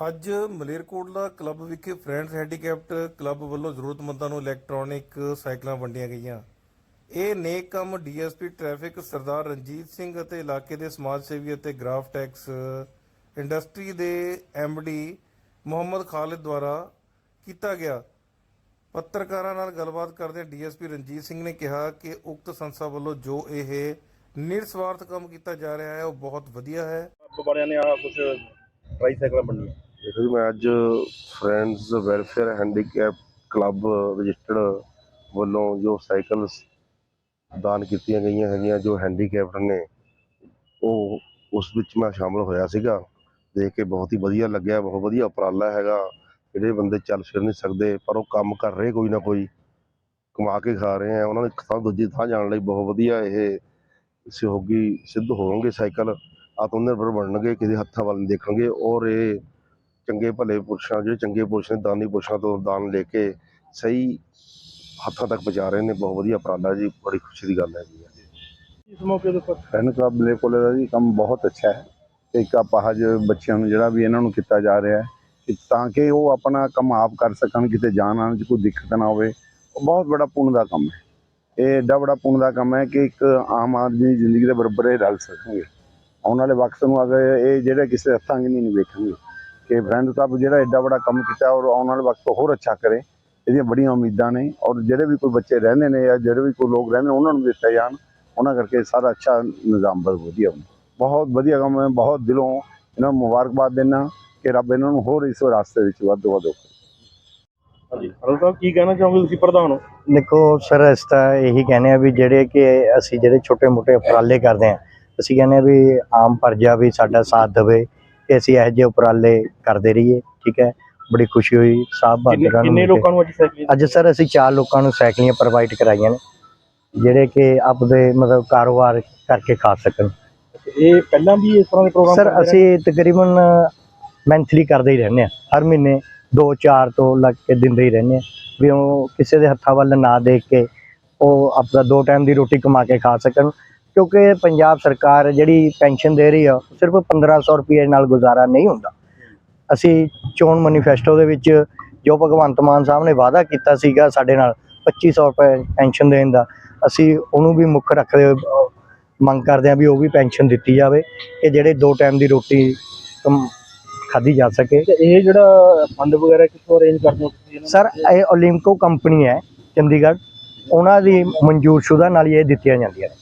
ਅੱਜ ਮਲੇਰਕੋਟਲਾ ਕਲੱਬ ਵਿਖੇ friends handicapped club ਵੱਲੋਂ ਜ਼ਰੂਰਤਮੰਦਾਂ ਨੂੰ ਇਲੈਕਟ੍ਰੋਨਿਕ ਸਾਈਕਲਾਂ ਵੰਡੀਆਂ ਗਈਆਂ। ਇਹ ਨੇਕ ਕੰਮ ਡੀਐਸਪੀ ਟ੍ਰੈਫਿਕ ਸਰਦਾਰ ਰਣਜੀਤ ਸਿੰਘ ਅਤੇ ਇਲਾਕੇ ਦੇ ਸਮਾਜ ਸੇਵੀ ਅਤੇ ਗ੍ਰਾਫ ਟੈਕਸ ਇੰਡਸਟਰੀ ਦੇ ਡੀ ਮੁਹੰਮਦ ਖਾਲਿਦ ਦੁਆਰਾ ਕੀਤਾ ਗਿਆ। ਪੱਤਰਕਾਰਾਂ ਨਾਲ ਗੱਲਬਾਤ ਕਰਦੇ ਡੀਐਸਪੀ ਰਣਜੀਤ ਸਿੰਘ ਨੇ ਕਿਹਾ ਕਿ ਉਕਤ ਸੰਸਥਾ ਵੱਲੋਂ ਜੋ ਇਹ ਨਿਰਸਵਾਰਥ ਕੰਮ ਕੀਤਾ ਜਾ ਰਿਹਾ ਹੈ, ਉਹ ਬਹੁਤ ਵਧੀਆ ਹੈ। ਬੜਿਆਂ ਨੇ ਆ ਕੁਝ ਟ੍ਰਾਈਸਾਈਕਲਾਂ ਬਣੀਆਂ ਦੇਖੋ ਜੀ, ਮੈਂ ਅੱਜ friends welfare handicap club registered ਵੱਲੋਂ ਜੋ ਸਾਈਕਲਸ ਦਾਨ ਕੀਤੀਆਂ ਗਈਆਂ ਹੈਗੀਆਂ, ਜੋ ਹੈਂਡੀਕੈਪਡ ਨੇ, ਉਹ ਉਸ ਵਿੱਚ ਮੈਂ ਸ਼ਾਮਲ ਹੋਇਆ ਸੀਗਾ। ਦੇਖ ਕੇ ਬਹੁਤ ਹੀ ਵਧੀਆ ਲੱਗਿਆ, ਬਹੁਤ ਵਧੀਆ ਉਪਰਾਲਾ ਹੈਗਾ। ਜਿਹੜੇ ਬੰਦੇ ਚੱਲ ਫਿਰ ਨਹੀਂ ਸਕਦੇ, ਪਰ ਉਹ ਕੰਮ ਕਰ ਰਹੇ ਕੋਈ ਨਾ ਕੋਈ, ਕਮਾ ਕੇ ਖਾ ਰਹੇ ਆ। ਉਹਨਾਂ ਨੂੰ ਇੱਕ ਥਾਂ ਦੂਜੀ ਥਾਂ ਜਾਣ ਲਈ ਬਹੁਤ ਵਧੀਆ ਇਹ ਸਹਿਯੋਗੀ ਸਿੱਧ ਹੋਣਗੇ ਸਾਈਕਲ। ਆਤਮ ਨਿਰਭਰ ਬਣਨਗੇ, ਕਿਸੇ ਹੱਥਾਂ ਵੱਲ ਨਹੀਂ ਦੇਖਣਗੇ। ਔਰ ਇਹ ਚੰਗੇ ਭਲੇ ਪੁਰਸ਼ਾਂ ਜਿਹੜੇ ਚੰਗੇ ਪੁਰਸ਼ ਨੇ ਦਾਨੀ ਪੁਰਸ਼ਾਂ ਤੋਂ ਦਾਨ ਲੈ ਕੇ ਸਹੀ ਹੱਥਾਂ ਤੱਕ ਪਹੁੰਚਾ ਰਹੇ ਨੇ ਬਹੁਤ ਵਧੀਆ ਉਪਰਾਲਾ ਜੀ ਬੜੀ ਖੁਸ਼ੀ ਦੀ ਗੱਲ ਹੈ ਜੀ। ਇਸ ਮੌਕੇ ਦੇ ਉੱਪਰ ਫੈਨ ਕਲੱਬ ਮਲੇਕੋਲੇ ਦਾ ਜੀ ਕੰਮ ਬਹੁਤ ਅੱਛਾ ਹੈ। ਇੱਕ ਅਪਾਹਜ ਬੱਚਿਆਂ ਨੂੰ ਜਿਹੜਾ ਵੀ ਇਹਨਾਂ ਨੂੰ ਕੀਤਾ ਜਾ ਰਿਹਾ ਹੈ ਕਿ ਤਾਂ ਕਿ ਉਹ ਆਪਣਾ ਕੰਮ ਆਪ ਕਰ ਸਕਣ ਕਿਤੇ ਜਾਣ ਆਉਣ 'ਚ ਕੋਈ ਦਿੱਕਤ ਨਾ ਹੋਵੇ। ਉਹ ਬਹੁਤ ਬੜਾ ਪੁੰਨ ਦਾ ਕੰਮ ਹੈ। ਇਹ ਏਡਾ ਬੜਾ ਪੁੰਨ ਦਾ ਕੰਮ ਹੈ ਕਿ ਇੱਕ ਆਮ ਆਦਮੀ ਦੀ ਜ਼ਿੰਦਗੀ ਦੇ ਬਰਾਬਰ ਰਲ ਸਕਣਗੇ। ਆਉਣ ਵਾਲੇ ਵਕਤ ਨੂੰ ਅਗਰ ਇਹ ਜਿਹੜੇ ਕਿਸੇ ਹੱਥਾਂ ਨਹੀਂ ਵੇਖਣਗੇ ਕਿ ਫਰੈਂਡ ਕਲੱਬ ਜਿਹੜਾ ਏਡਾ ਬੜਾ ਕੰਮ ਕੀਤਾ ਔਰ ਆਉਣ ਵਾਲੇ ਵਕਤ ਹੋਰ ਅੱਛਾ ਕਰੇ ਇਹਦੀਆਂ ਬੜੀਆਂ ਉਮੀਦਾਂ ਨੇ ਔਰ ਜਿਹੜੇ ਵੀ ਕੋਈ ਬੱਚੇ ਰਹਿੰਦੇ ਨੇ ਜਾਂ ਜਿਹੜੇ ਵੀ ਕੋਈ ਲੋਕ ਰਹਿੰਦੇ ਨੇ ਉਹਨਾਂ ਨੂੰ ਦਿੱਤੇ ਜਾਣ ਉਹਨਾਂ ਕਰਕੇ ਸਾਰਾ ਅੱਛਾ ਨਿਜ਼ਾਮ ਬਹੁਤ ਵਧੀਆ ਬਹੁਤ ਵਧੀਆ ਕੰਮ ਹੈ ਬਹੁਤ ਦਿਲੋਂ ਇਹਨਾਂ ਨੂੰ ਮੁਬਾਰਕਬਾਦ ਦੇਣਾ ਕਿ ਰੱਬ ਇਹਨਾਂ ਨੂੰ ਹੋਰ ਇਸ ਰਾਸਤੇ ਵਿੱਚ ਵੱਧ ਤੋਂ ਵੱਧ। ਹਾਂਜੀ। ਹਰਲ ਸਾਹਿਬ ਕੀ ਕਹਿਣਾ ਚਾਹੋਗੇ ਤੁਸੀਂ ਪ੍ਰਧਾਨ ਹੋ? ਦੇਖੋ ਸਰ ਅਸੀਂ ਤਾਂ ਇਹੀ ਕਹਿੰਦੇ ਆ ਵੀ ਜਿਹੜੇ ਕਿ ਅਸੀਂ ਜਿਹੜੇ ਛੋਟੇ-ਮੋਟੇ ਉਪਰਾਲੇ ਕਰਦੇ ਆ ਅਸੀਂ ਕਹਿੰਦੇ ਆ ਵੀ ਆਮ ਪ੍ਰਜਾ ਵੀ ਸਾਡਾ ਸਾਥ ਦੇਵੇ ਕਿ ਅਸੀਂ ਇਹੋ ਜਿਹੇ ਉਪਰਾਲੇ ਕਰਦੇ ਰਹੀਏ ਠੀਕ ਹੈ? ਬੜੀ ਖੁਸ਼ੀ ਹੋਈ ਸਾਹਿਬ ਬਹਾਦਰਾਂ ਨੂੰ ਕਿੰਨੇ। ਲੋਕਾਂ ਨੂੰ ਅੱਜ ਸਾਈਕਲ ਅੱਜ ਸਰ ਅਸੀਂ ਚਾਰ ਲੋਕਾਂ ਨੂੰ ਸਾਈਕਲੀਆਂ ਪ੍ਰੋਵਾਈਡ ਕਰਾਈਆਂ ਨੇ ਜਿਹੜੇ ਕਿ ਆਪਦੇ ਮਤਲਬ ਕਾਰੋਬਾਰ ਕਰਕੇ ਖਾ ਸਕਣ। ਇਹ ਪਹਿਲਾਂ ਵੀ ਇਸ ਤਰ੍ਹਾਂ ਦੇ ਪ੍ਰੋਗਰਾਮ ਸਰ ਅਸੀਂ ਤਕਰੀਬਨ ਮੰਥਲੀ ਕਰਦੇ ਹੀ ਰਹਿੰਦੇ ਆ ਹਰ ਮਹੀਨੇ 2-4 ਤੋਂ ਲੱਗ ਕੇ ਦਿੰਦੇ ਹੀ ਰਹਿੰਦੇ ਆ ਵੀ ਉਹ ਕਿਸੇ ਦੇ ਹੱਥਾਂ ਵੱਲ ਨਾ ਦੇਖ ਕੇ ਉਹ ਆਪਣਾ ਦੋ ਟਾਈਮ ਦੀ ਰੋਟੀ ਕਮਾ ਕੇ ਖਾ ਸਕਣ। ਕਿਉਂਕਿ ਪੰਜਾਬ ਸਰਕਾਰ ਜਿਹੜੀ ਪੈਨਸ਼ਨ ਦੇ ਰਹੀ ਆ ਸਿਰਫ 1500 ਰੁਪਏ ਨਾਲ ਗੁਜ਼ਾਰਾ ਨਹੀਂ ਹੁੰਦਾ। ਅਸੀਂ ਚੋਣ ਮੈਨੀਫੈਸਟੋ ਦੇ ਵਿੱਚ ਜੋ ਭਗਵੰਤ ਮਾਨ ਸਾਹਿਬ ਨੇ ਵਾਅਦਾ ਕੀਤਾ ਸੀਗਾ ਸਾਡੇ ਨਾਲ 2500 ਰੁਪਏ ਪੈਨਸ਼ਨ ਦੇਣ ਦਾ ਅਸੀਂ ਉਹਨੂੰ ਵੀ ਮੁੱਖ ਰੱਖਦੇ ਹੋਏ ਮੰਗ ਕਰਦੇ ਹਾਂ ਵੀ ਉਹ ਵੀ ਪੈਨਸ਼ਨ ਦਿੱਤੀ ਜਾਵੇ ਕਿ ਜਿਹੜੇ ਦੋ ਟਾਈਮ ਦੀ ਰੋਟੀ ਖਾਧੀ ਜਾ ਸਕੇ। ਤੇ ਇਹ ਜਿਹੜਾ ਫੰਡ ਵਗੈਰਾ ਕਿੱਥੋਂ ਅਰੇਂਜ ਕਰਦੇ ਹੋ ਤੁਸੀਂ ਇਹਨਾਂ ਸਰ ਇਹ ਓਲਿੰਕੋ ਕੰਪਨੀ ਹੈ ਚੰਡੀਗੜ੍ਹ। ਉਹਨਾਂ ਦੀ ਮਨਜ਼ੂਰਸ਼ੁਦਾ ਨਾਲ ਹੀ ਇਹ ਦਿੱਤੀਆਂ ਜਾਂਦੀਆਂ ਨੇ।